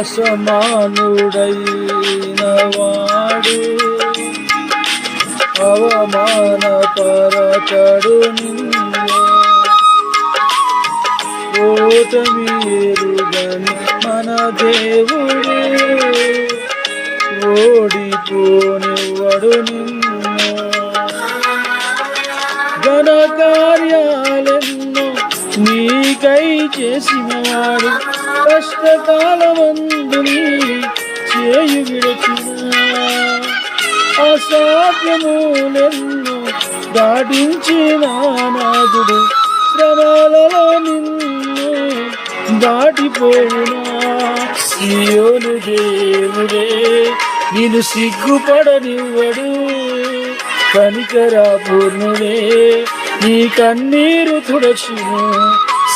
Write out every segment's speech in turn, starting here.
అసమానుడైన వాడు అవమాన పరచడు నిన్ను. ఓటమీరుగని మన దేవుడే ఓడిపోనివ్వడు నిన్ను. ఘన కార్యాలెన్నో నీకై చేసినవాడు కష్టకాలమందు నీ చేయు విడచిన అసాధ్యములెన్నో దాటించిన నాదుడు. శ్రమలలో నిన్ను దాటిపోవునా సియోను దేవుడే నేను సిగ్గుపడనివ్వడు. కనికరా పూర్ణుడే నీ కన్నీరు తుడచును.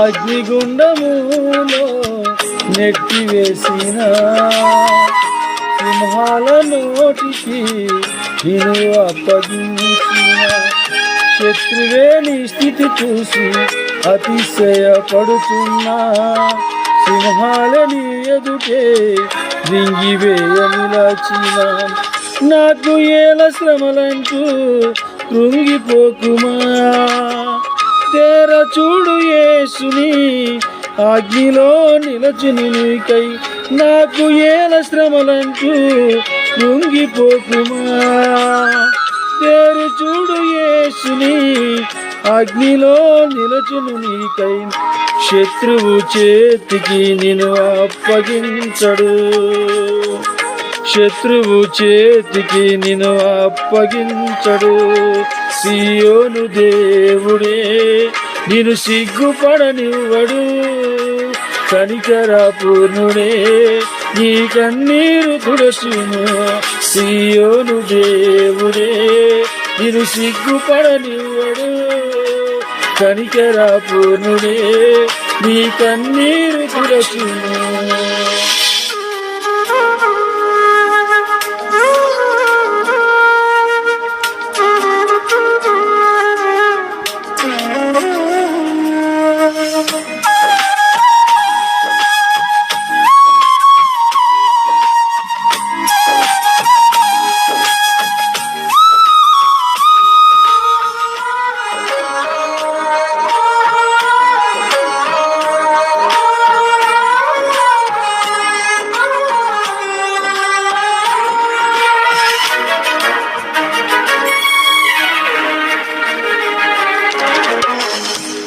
అగ్నిగుండములో నెట్టివేసిన సింహాల నోటికి నేను అప్పగించిన శత్రువే నీ స్థితి చూసి అతిశయపడుతున్నా సింహాలని ఎదుటే రింగివేయ నిలచిన నాకు ఏల శ్రమలంటూ కృంగిపోకుమా? తేర చూడు యేసుని. అగ్నిలో నిలచుని నీకై నాకు ఏల శ్రమలంటూ కృంగిపోకుమా తేరు చూడు యేసుని. అగ్నిలో నిలచును నీకై శత్రువు చేతికి నిన్ను అప్పగించడు. శత్రువు చేతికి నిన్ను అప్పగించడు. సియోను దేవుడే నిన్ను సిగ్గుపడనివ్వడు. కనికర పూర్ణుడే నీ కన్నీరు తుడసును సియోను దేవుడే నిన్ను సిగ్గుపడనివ్వడు. కనికర పూర్ణుడే నీ కన్నీరు తుడసును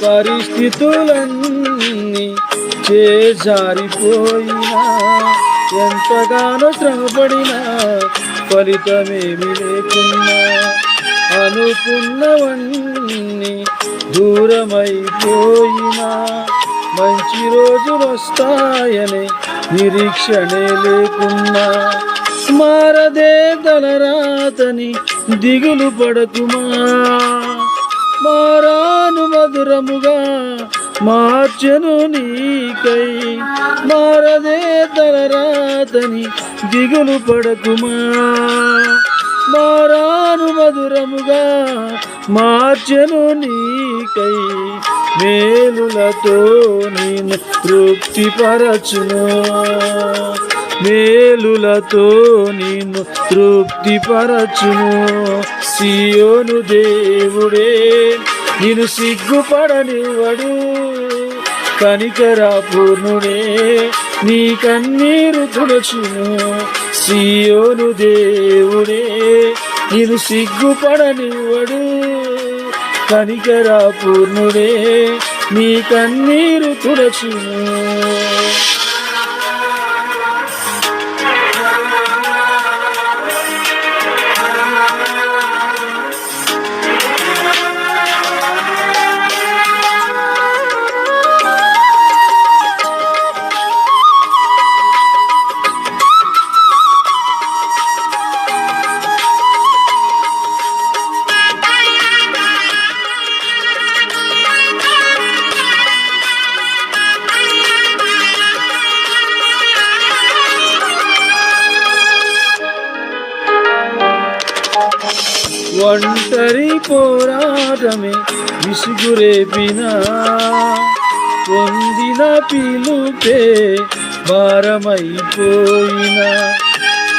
పరిస్థితులన్నీ చేజారిపోయినా ఎంతగానో శ్రమపడినా ఫలితమేమి లేకున్నా. అనుకున్నవన్నీ దూరమైపోయినా మంచి రోజులు వస్తాయని నిరీక్షణే లేకున్నా. మారదే తలరాతని దిగులు పడకుమా? మారాను మధురముగా మార్చెను నీకై. మారదే తలరాతని దిగులు పడకుమా. మారాను మధురముగా మార్చెను నీకై. మేలులతో నేను తృప్తిపరచును. మేలులతో నిన్ను తృప్తిపరచును సియోను దేవుడే నిన్ను సిగ్గుపడనివ్వడు. కనికరాపూర్ణుడే నీ కన్నీరు తుడచును సియోను దేవుడే నిన్ను సిగ్గుపడనివ్వడు. కనికరాపూర్ణుడే నీ కన్నీరు తుడచును ఒంటరి పోరాటమే విసుగురేపిన పొందిన పిలుపే భారమైపోయిన.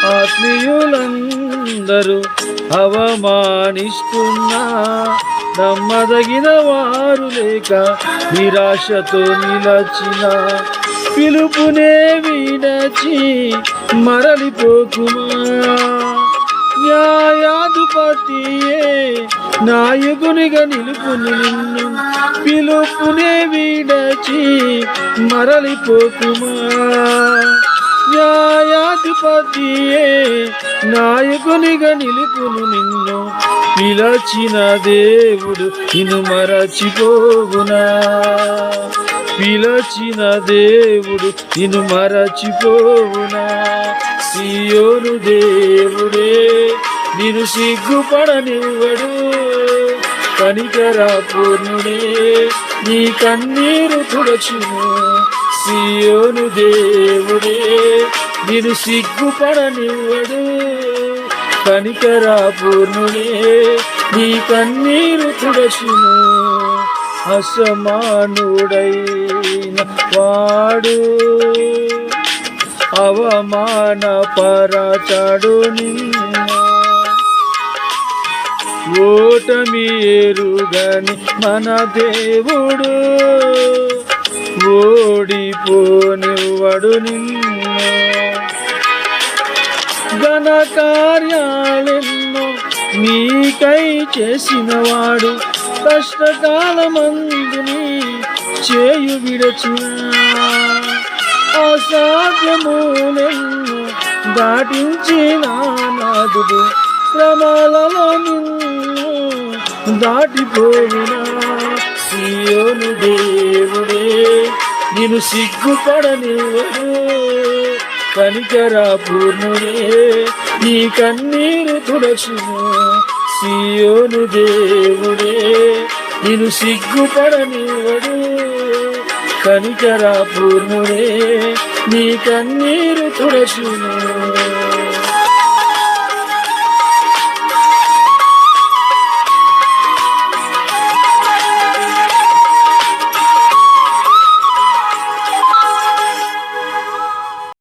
ఆత్మీయులందరూ అవమానిస్తున్నా. నమ్మదగిన వారు లేక నిరాశతో నిలచిన. పిలుపునే విడచి మరలిపోకుమా. న్యాయాధిపతియే నాయకునిగా నిలుపుని నిన్ను పిలుపునే విడచి మరలిపోకుమా న్యాయాధిపతియే నాయకునిగా నిలుపును నిన్ను పిలచిన దేవుడు నిన్ను మరచిపోవునా. పిలచిన దేవుడు నిన్ను మరచిపోవునా? సియోను దేవుడే నిన్ను సిగ్గుపడనివ్వడు. కనికరా పూర్ణుడే నీ కన్నీరు తుడచును సియోను దేవుడే నిన్ను సిగ్గుపడనివ్వడు. కనికరా పూర్ణుడే నీ కన్నీరు తుడచును అసమానుడైన వాడు అవమాన పరచడు నిన్ను. ఓటమి ఎరుగని మన దేవుడు ఓడిపోనివ్వడు నిన్ను. ఘన కార్యాలెన్నో నీకై చేసినవాడు కష్టకాలమందుని చేయు విడచిన అసాధ్యములెన్నో దాటించిన నాదుడు శ్రమలలో నిన్ను దాటిపోయినా. దేవుడే నేను సిగ్గుపడనివ్వడు కనికరా పూర్ణుడే నీ కన్నీరు తుడచును సియోను దేవుడే నిన్ను సిగ్గుపడనివ్వడు. కనికరా పూర్ణుడే నీ కన్నీరు తుడచును.